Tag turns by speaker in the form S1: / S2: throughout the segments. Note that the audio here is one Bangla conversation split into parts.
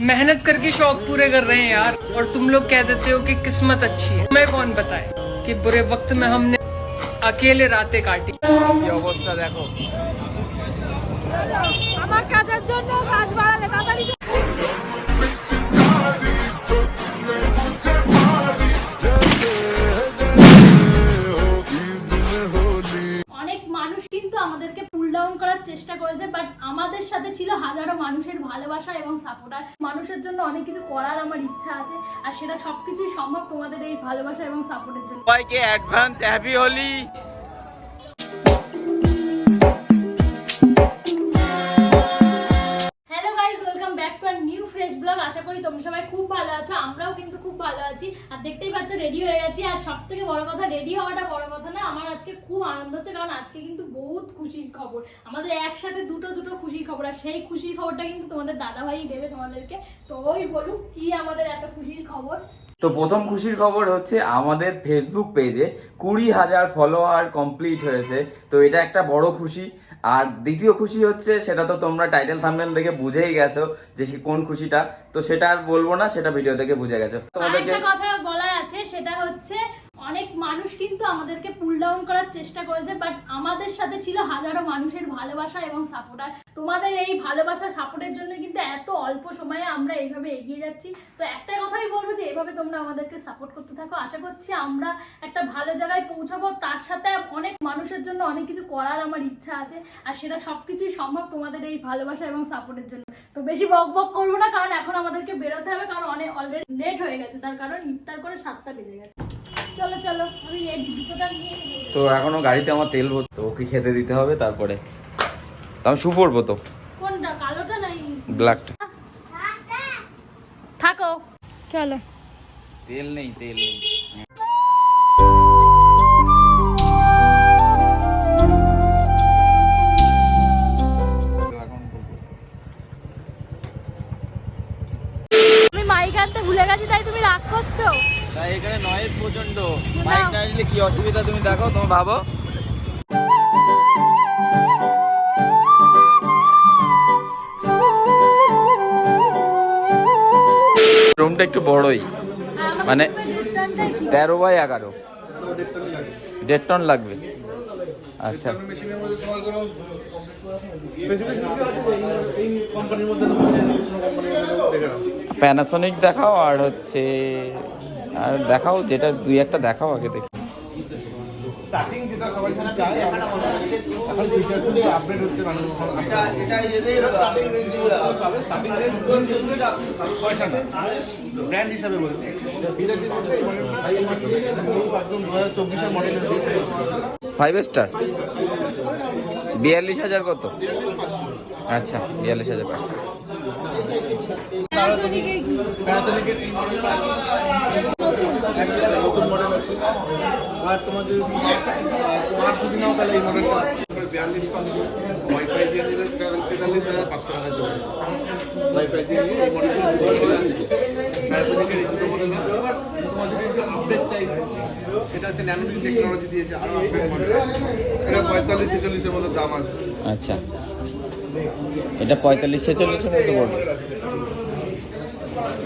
S1: मेहनत करके शौक पूरे कर रहे हैं यार और तुम लोग कह देते हो कि किस्मत अच्छी है मैं कौन बताए कि बुरे वक्त में हमने अकेले रातें काटी
S2: কি অবস্থা দেখো
S3: আমার কাজের জন্য কাজ বাড়ালে তাড়াতাড়ি চেষ্টা করেছে বাট আমাদের সাথে ছিল হাজারো মানুষের ভালোবাসা এবং সাপোর্ট আর মানুষের জন্য অনেক কিছু করার আমার ইচ্ছা আছে আর সেটা সবকিছুই সম্ভব তোমাদের এই ভালোবাসা এবং সাপোর্টের জন্য।
S2: সবাইকে advance happy Holi
S3: hello guys welcome back to our new fresh blog আশা করি তোমরা সবাই খুব আমরাও কিন্তু খুব ভালো আছি। আর দেখতেই পাচ্ছ রেডি হয়ে গেছি। আর সব থেকে বড় কথা রেডি হওয়াটা বড় কথা না, আমার আজকে খুব আনন্দ হচ্ছে। কারণ আজকে কিন্তু বহুত খুশির খবর। আমাদের একসাথে দুটো দুটো খুশির খবর, আর সেই খুশির খবরটা কিন্তু তোমাদের দাদাভাই দেবে তোমাদেরকে। তো ওই বলুক, কি আমাদের এত খুশির খবর?
S2: তো প্রথম খুশির খবর হচ্ছে আমাদের ফেসবুক পেজে কুড়ি হাজার ফলোয়ার কমপ্লিট হয়েছে। তো এটা একটা বড় খুশি। আর দ্বিতীয় খুশি হচ্ছে সেটা তো তোমরা টাইটেল থাম্বনেল দেখে বুঝেই গেছো যে সে কোন খুশিটা। তো সেটা আর বলব না সেটা ভিডিও দেখে বুঝে গেছো। তোমাদেরকে
S3: কথা বলার আছে সেটা হচ্ছে অনেক মানুষ কিন্তু আমাদেরকে পুল ডাউন করার চেষ্টা করেছে বাট আমাদের সাথে ছিল হাজারো মানুষের ভালোবাসা এবং সাপোর্ট আর তোমাদের এই ভালোবাসা সাপোর্টের জন্য কিন্তু এত অল্প সময়ে আমরা এইভাবে এগিয়ে যাচ্ছি। তো একটা কথাই বলব যে, এভাবে তোমরা আমাদেরকে সাপোর্ট করতে থাকো। আশা করছি আমরা একটা ভালো জায়গায় পৌঁছাবো। তার সাথে অনেক মানুষের জন্য অনেক কিছু করার আমার ইচ্ছা আছে, আর সেটা সব কিছুই সম্ভব তোমাদের এই ভালোবাসা এবং সাপোর্টের জন্য। তো বেশি বক বক করব না, কারণ এখন আমাদেরকে বেরোতে হবে, কারণ অনেক অলরেডি লেট হয়ে গেছে। তার কারণ ইফতার করে সাতটা বেজে গেছে। চলো চলো আমি এই জুতোটা নিয়ে
S2: তো এখনও গাড়িতে আমার তেল ভরতো তো ওকে খেতে দিতে হবে তারপরে। তো আমি শু পরবো তো।
S3: কোনটা কালোটা নাই
S2: ব্ল্যাকটা
S3: থাকো। চলো।
S2: তেল নেই তেল নেই। আসলে কি অসুবিধা তুমি দেখো, তুমি ভাবো। রুমটা একটু বড়ই। মানে তেরো বাই এগারো। দেড় টন লাগবে। আচ্ছা। প্যানাসোনিক দেখাও আর হচ্ছে, আর দেখাও, যেটা দুই একটা দেখাও আগে দেখি।
S4: স্টার্টিং যেটা সবাই চায় এখন আপডেট হচ্ছে মানুষ এটা এটা এদের স্টার্টিং রেঞ্জ পাবে স্টার্টিং রেঞ্জ পয়সা না ব্র্যান্ড হিসাবে বলছি একদম দু হাজার চব্বিশের মডেলের
S2: ফাইভ স্টার বিয়াল্লিশ হাজার কত? আচ্ছা বিয়াল্লিশ হাজার পাঁচশো।
S4: মডেল নতুন মডেল আছে। তোমার যদি নাও তাহলে ওয়াইফাই দিয়ে দিলে পাঁচশো ওয়াইফাই চাই আরও মডেল এটা পঁয়তাল্লিশ মতো দাম
S2: আচ্ছা। এটা পঁয়তাল্লিশ ছেচল্লিশের মধ্যে পড়বে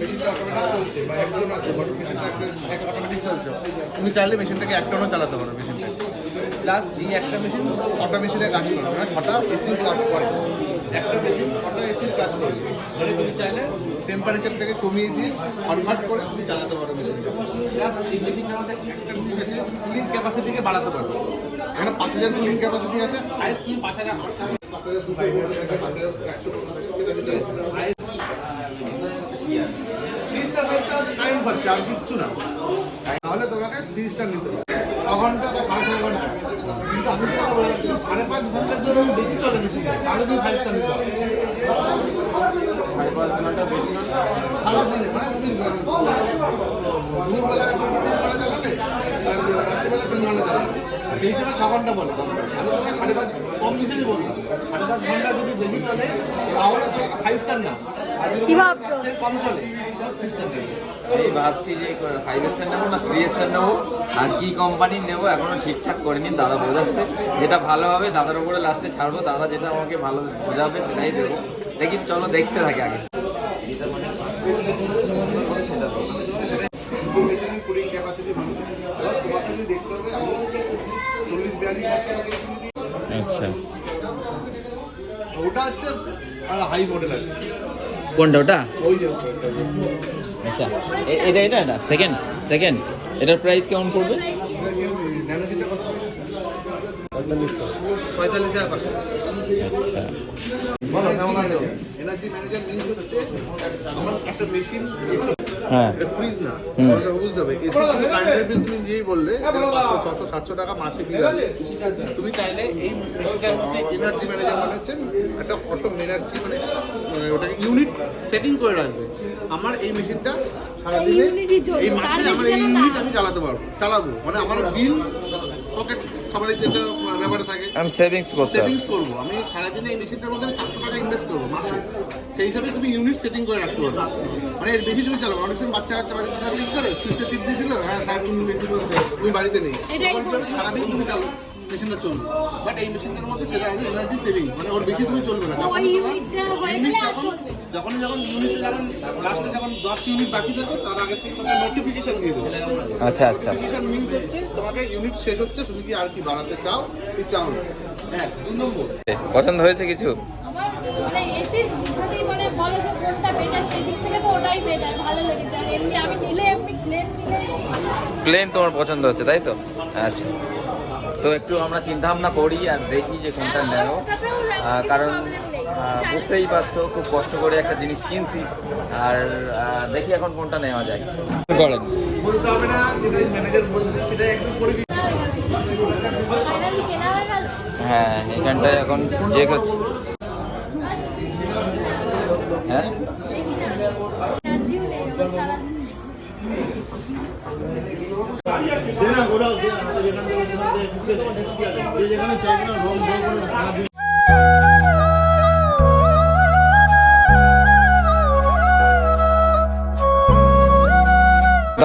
S4: মেশিনটা মেশিনটা তুমি চাইলে মেশিনটাকে এক টনও চালাতে পারো মেশিনটাকে প্লাস এই একটা মেশিন ছটা মেশিনে কাজ করে মানে ছটা এসির কাজ করে। একটা মেশিন ছটা এসির কাজ করে। তাহলে তুমি চাইলে টেম্পারেচারটাকে কমিয়ে দিয়ে কনভার্ট করে তুমি চালাতে পারো মেশিনটা প্লাস এই ক্যাপাসিটিকে বাড়াতে পারো এখানে পাঁচ হাজার কুলিং ক্যাপাসিটি আছে হাইস্ট তুমি পাঁচ হাজার পাঁচ হাজার দুশো পাঁচ হাজার একশো থ্রি স্টার ফাইভটা আছে টাইম খরচা আর কিচ্ছু না। তাহলে তোমাকে থ্রি স্টার নিতে হবে। ছ ঘণ্টা বা সাড়ে ছ ঘণ্টা। কিন্তু আমি তো সাড়ে পাঁচ ঘণ্টার জন্য বেশি চলে বেশি তাহলে তুমি ফাইভ স্টার নিতে সারাদিনে মানে তুমি দুপুরবেলা দুপুরবেলা চালালে তিন ঘণ্টা চালাবে। সেই হিসাবে ছ ঘণ্টা বলে। আমি তোমাকে সাড়ে পাঁচ কম হিসেবে বললাম। সাড়ে পাঁচ ঘণ্টা যদি বেশি চলে, তাহলে তো ফাইভ স্টার না।
S3: কি ভাবছ?
S4: কম চলে
S2: এই ভাবছি যে ফাইভ স্টার নেব না থ্রি স্টার নেব। আর কি কোম্পানির নেব এখনও ঠিকঠাক করিনি দাদা বোঝাচ্ছে। যেটা ভালো হবে দাদার উপরে লাস্টে ছাড়বো দাদা যেটা আমাকে ভালো বোঝাবে সেটাই দেবো। দেখি চলো দেখতে থাকে আগে। মানে। আচ্ছা।
S4: ওটা হচ্ছে হাই মডেল আছে।
S2: কোনটা ওটা? আচ্ছা এটা এটা এটা সেকেন্ড সেকেন্ড এটার প্রাইস কেমন পড়বে? আচ্ছা। হ্যাঁ।
S4: এটা ফ্রিজ না। বুঝতে হবে। এসি তুমি কারেন্টের বিল তুমি যেই বললে পাঁচশো ছশো সাতশো টাকা মাসে বিল আছে। তুমি চাইলে এই মেশিনটার মধ্যে এনার্জি ম্যানেজার মানে হচ্ছে একটা অটো এনার্জি মানে মানে ওটাকে ইউনিট সেটিং করে রাখবে। আমার এই মেশিনটা সারাদিনে
S3: এই
S4: মাসে আমার এই ইউনিট আমি চালাতে পারব। চালাবো। মানে আমার বিল পকেট সবারই যেটা ব্যাপারে থাকে।
S2: আমি সেভিংস করতে
S4: সেভিংস করব। আমি সারাদিনে এই মেশিনটার মধ্যে আমি চারশো টাকা ইনভেস্ট করব মাসে। সেই হিসাবে তুমি ইউনিট সেটিং করে রাখতে পারবে। মানে এর বেশি তুমি চালাবো অনেক সময় বাচ্চা কাচ্চা বাড়িতে থাকলে কি করে? সুইচটা টিপ দিয়ে দিল হ্যাঁ সারাদিন বেশি করেছে তুমি বাড়িতে নেই। সারাদিন তুমি চালো মেশিনটা চলবে। বাট এই মেশিনটার মধ্যে সেটা আছে এনার্জি সেভিং মানে ওর বেশি তুমি চলবে যখন
S3: ইউনিটটা হয়ে গেলে আর চলবে না।
S4: যখন যখন ইউনিট যখন লাস্টে যখন দশ ইউনিট বাকি থাকবে তার আগে থেকে তোমাকে নোটিফিকেশন দিয়ে দেবে।
S2: আচ্ছা আচ্ছা।
S4: নোটিফিকেশন মিনস হচ্ছে তোমাকে ইউনিট শেষ হচ্ছে তুমি কি আর কি বাড়াতে চাও? এক নম্বর।
S2: পছন্দ হয়েছে কিছু?
S3: মানে এসি যদি মানে বলে যে কোনটা বেটার সেই দিক থেকে তো ওটাই বেটার ভালো লেগেছে। আর এমনি আমি নিলে এমনি প্লেন নিলে
S2: প্লেন তোমার পছন্দ হচ্ছে তাই তো? আচ্ছা। তো একটু আমরা চিন্তা ভাবনা করি আর দেখি যে কোনটা নেব কারণ বুঝতেই পারছ খুব কষ্ট করে একটা জিনিস কিনছি আর দেখি এখন কোনটা নেওয়া যায়। করেন।
S3: হয়ে গেল
S2: হ্যাঁ? এখানটায় এখন চেক হচ্ছে হ্যাঁ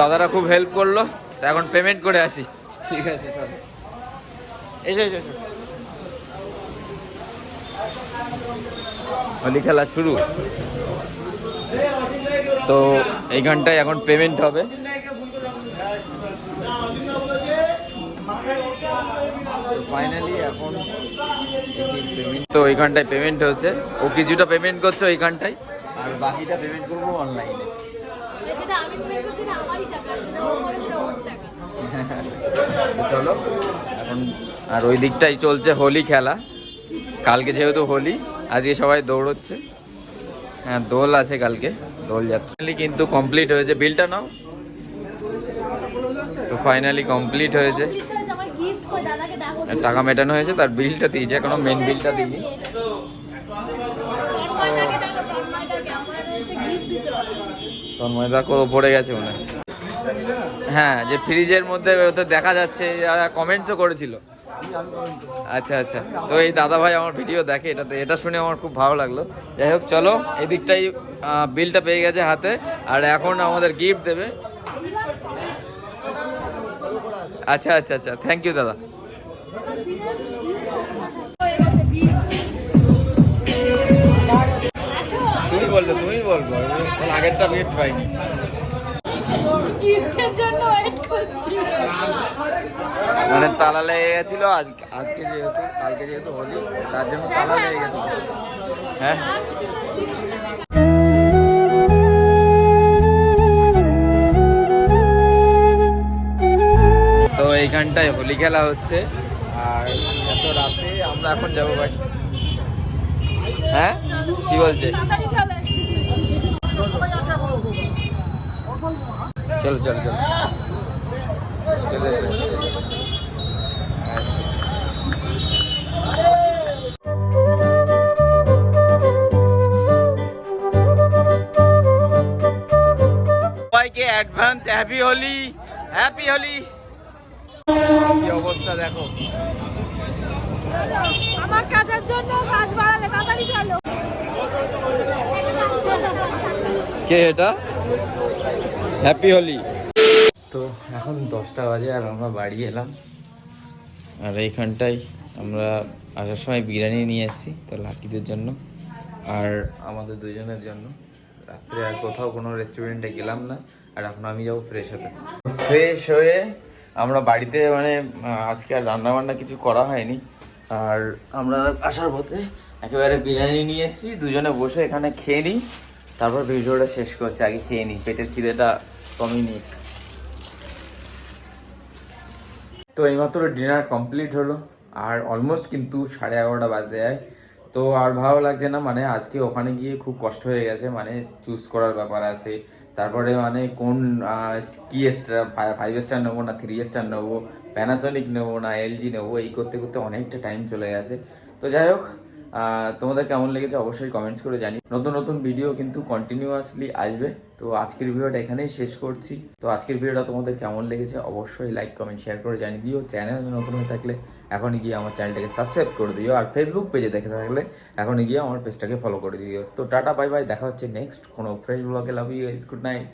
S2: দাদারা খুব হেল্প করল, তা এখন পেমেন্ট করে আসি। ঠিক আছে, চলো। এসো এসো এসো। হোলি খেলা শুরু। তো এইখানটায় এখন পেমেন্ট হবে। ফাইনালি এখন পেমেন্ট তো এইখানটায় পেমেন্ট হচ্ছে। ও কিছুটা পেমেন্ট করছে ওইখানটায় আর বাকিটা পেমেন্ট করব অনলাইনে
S3: যেটা আমি মনে করছি না আমারই টাকা যেটা ও করে সেটা ওর টাকা
S2: চলো। এখন আর ওই দিকটাই চলছে হোলি খেলা। কালকে যেহেতু হোলি, আজকে সবাই দৌড়চ্ছে। হ্যাঁ দোল আছে কালকে, দোল যাত্রা। কিন্তু কমপ্লিট হয়েছে। বিলটা নাও। তো ফাইনালি কমপ্লিট হয়েছে। টাকা মেটানো হয়েছে, তার বিলটা দিয়েছে। এখনও মেন বিলটা দিইনি। তন্ময়দা কোথাও পড়ে গেছে মনে হয়। হ্যাঁ যে ফ্রিজের মধ্যে দেখা যাচ্ছে কমেন্টসও করেছিল। আচ্ছা আচ্ছা। তো এই দাদা ভাই আমার ভিডিও দেখে, এটাতে এটা শুনে আমার খুব ভালো লাগল। যাই হোক, চলো এই দিকটাই বিলটা পেয়ে গেছে হাতে। আর এখন আমাদের গিফট দেবে। আচ্ছা আচ্ছা আচ্ছা। থ্যাংক ইউ দাদা। তুমি বলবে, তুমি বলব। আগেরটা গিফট পাইনি
S3: gift জন্য wait করছি।
S2: মানে তালা লেগে গেছিল আজ আজকে যেহেতু কালকে যেহেতু হোলি তার জন্য তালা লেগে গেছিল হ্যাঁ?
S3: তো
S2: এইখানটায় হোলি খেলা হচ্ছে আর এত রাতে আমরা এখন যাব ভাই। হ্যাঁ? কি বলছে
S3: তাড়াতাড়ি চলে।
S2: চলো চলো চলো। সবাইকে advance happy Holi happy Holi কি অবস্থা দেখো
S3: আমার কাজের জন্য কাজ বাড়ালে তাড়াতাড়ি চলো
S2: কে এটা হ্যাপি হোলি তো এখন দশটা বাজে আর আমরা বাড়ি এলাম। আর এইখানটাই আমরা আসার সময় বিরিয়ানি নিয়ে এসেছি, তো লাকিদের জন্য আর আমাদের দুজনের জন্য। রাত্রে আর কোথাও কোনো রেস্টুরেন্টে গেলাম না, আর এখন আমি যাব ফ্রেশ হতে। ফ্রেশ হয়ে আমরা বাড়িতে মানে আজকে আর রান্না বান্না কিছু করা হয়নি। আর আমরা আসার পথে একেবারে বিরিয়ানি নিয়ে এসেছি, দুজনে বসে এখানে খেয়ে নিই, তারপর ভিডিওটা শেষ করছি, আগে খেয়ে নিই। পেটের খিদেটা কমই নিই তো এইমাত্র ডিনার কমপ্লিট হলো, আর অলমোস্ট কিন্তু সাড়ে এগারোটা বাজতে যায়। তো আর ভালো লাগছে না মানে আজকে ওখানে গিয়ে খুব কষ্ট হয়ে গেছে মানে চুজ করার ব্যাপার আছে। তারপরে মানে কোন কি স্টার ফাইভ স্টার নেব না থ্রি স্টার নেব প্যানাসনিক নেব না এলজি নেব, এই করতে করতে অনেকটা টাইম চলে গেছে। তো যাই হোক তোমাদের কেমন লেগেছে অবশ্যই কমেন্টস করে জানি নতুন নতুন ভিডিও কিন্তু কন্টিনিউয়াসলি আসবে। তো আজকের ভিডিওটা এখানেই শেষ করছি। তো আজকের ভিডিওটা তোমাদের কেমন লেগেছে অবশ্যই লাইক কমেন্ট শেয়ার করে জানিয়ে দিও। চ্যানেল নতুন হয়ে থাকলে এখনই গিয়ে আমার চ্যানেলটাকে সাবস্ক্রাইব করে দিও। আর ফেসবুক পেজে দেখে থাকলে এখনই গিয়ে আমার পেজটাকে ফলো করে দিও। তো টাটা বাই বাই দেখা হচ্ছে নেক্সট কোনো ফ্রেশ ব্লগে লাভ ইউ গুড নাইট